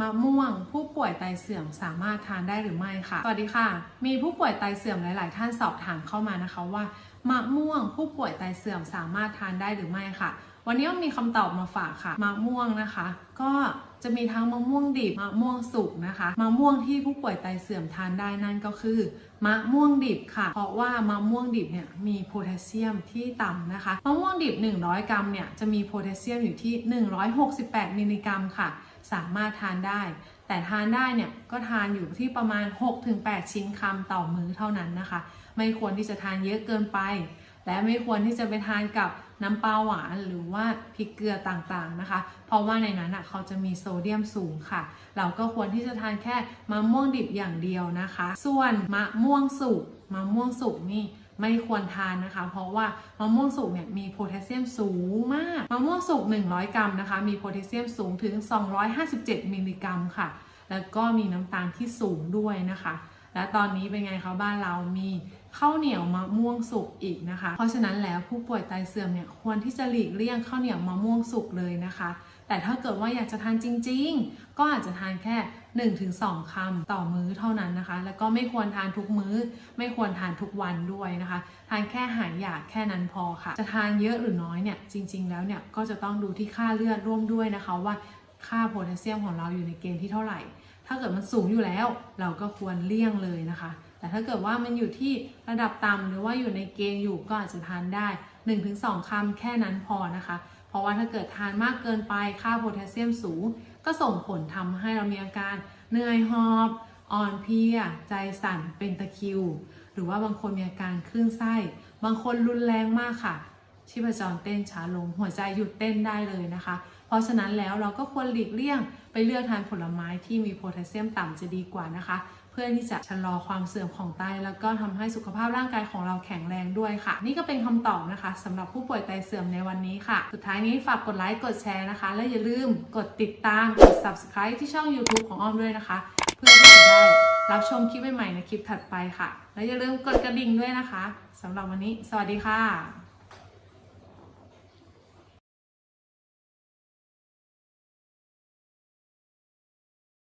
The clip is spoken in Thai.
มะม่วง ผู้ป่วยไตเสื่อมสามารถทานได้หรือไม่ค่ะ สวัสดีค่ะ มีผู้ป่วยไตเสื่อมหลาย ๆ ท่านสอบถามเข้ามานะคะว่ามะม่วงผู้ป่วยไตเสื่อมสามารถทานได้หรือไม่ค่ะ วันนี้มีคำตอบมาฝากค่ะ มะม่วงนะคะ ก็จะมีทั้งมะม่วงดิบมะม่วงสุกนะคะมะม่วงที่ผู้ป่วยไตเสื่อมทานได้นั่นก็คือ มะม่วงดิบค่ะ เพราะว่ามะม่วงดิบเนี่ยมีโพแทสเซียมที่ต่ำนะคะมะม่วงดิบ 100 กรัมเนี่ยจะมีโพแทสเซียมอยู่ที่ 168 มิลลิกรัมค่ะ สามารถทานได้ แต่ทานได้เนี่ยก็ทานอยู่ที่ประมาณ 6-8 ชิ้นคำต่อมื้อเท่านั้นนะคะ ไม่ควรที่จะทานเยอะเกินไป และไม่ควรที่จะไปทานกับน้ำปลาหวานหรือว่าพริกเกลือต่างๆนะคะ เพราะว่าในนั้นอะเขาจะมีโซเดียมสูงค่ะ เราก็ควรที่จะทานแค่มะม่วงดิบอย่างเดียวนะคะ ส่วนมะม่วงสุกมะม่วงสุกนี่ไม่ควรทานนะคะ เพราะว่ามะม่วงสุกเนี่ยมีโพแทสเซียมสูงมากมะม่วงสุก 100 กรัมนะคะ มีโพแทสเซียมสูงถึง 257 มิลลิกรัมค่ะ แล้วก็มีน้ำตาลที่สูงด้วยนะคะ และตอนนี้เป็นไงคะบ้านเรามี ข้าวเหนียวมะม่วงสุกอีกนะคะ เพราะฉะนั้นแล้วผู้ป่วยไตเสื่อมเนี่ยควรที่จะหลีกเลี่ยงข้าวเหนียวมะม่วงสุกเลยนะคะ แต่ถ้าเกิดว่าอยากจะทานจริง ๆ ก็อาจจะทานแค่ 1-2คำต่อมื้อเท่านั้นนะคะ แล้วก็ไม่ควรทานทุกมื้อ ไม่ควรทานทุกวันด้วยนะคะ ทานแค่หายอยากแค่นั้นพอค่ะ จะทานเยอะหรือน้อยเนี่ยจริง ๆ แล้วเนี่ยก็จะต้องดูที่ค่าเลือดร่วมด้วยนะคะว่าค่าโพแทสเซียมของเราอยู่ในเกณฑ์ที่เท่าไหร่ ถ้าเกิดมันสูงอยู่แล้ว เราก็ควรเลี่ยงเลยนะคะ แต่ถ้าเกิดว่ามันอยู่ที่ระดับต่ำหรือว่าอยู่ในเกณฑ์อยู่ก็อาจจะทานได้ 1-2คำแค่นั้นพอนะคะ เพราะว่าถ้าเกิดทานมากเกินไปค่าโพแทสเซียมสูง ก็ส่งผลทำให้เรามีอาการเหนื่อยหอบอ่อนเพลีย ใจสั่นเป็นตะคริว หรือว่าบางคนมีอาการคลื่นไส้ บางคนรุนแรงมากค่ะชีพจรเต้นช้าลงหัวใจหยุดเต้นได้เลยนะคะ เพราะฉะนั้นแล้วเราก็ควรหลีกเลี่ยงไปเลือกทานผลไม้ที่มีโพแทสเซียมต่ำจะดีกว่านะคะ เพื่อที่จะชะลอความเสื่อมของไต แล้วก็ทำให้สุขภาพร่างกายของเราแข็งแรงด้วยค่ะ นี่ก็เป็นคำตอบนะคะสำหรับผู้ป่วยไตเสื่อมในวันนี้ค่ะ สุดท้ายนี้ฝากกดไลค์กดแชร์นะคะ และอย่าลืมกดติดตามกด subscribe ที่ช่อง YouTube ของอ้อมด้วยนะคะ เพื่อที่จะได้รับชมคลิปใหม่ๆในคลิปถัดไปค่ะ และอย่าลืมกดกระดิ่งด้วยนะคะสำหรับวันนี้ สวัสดีค่ะ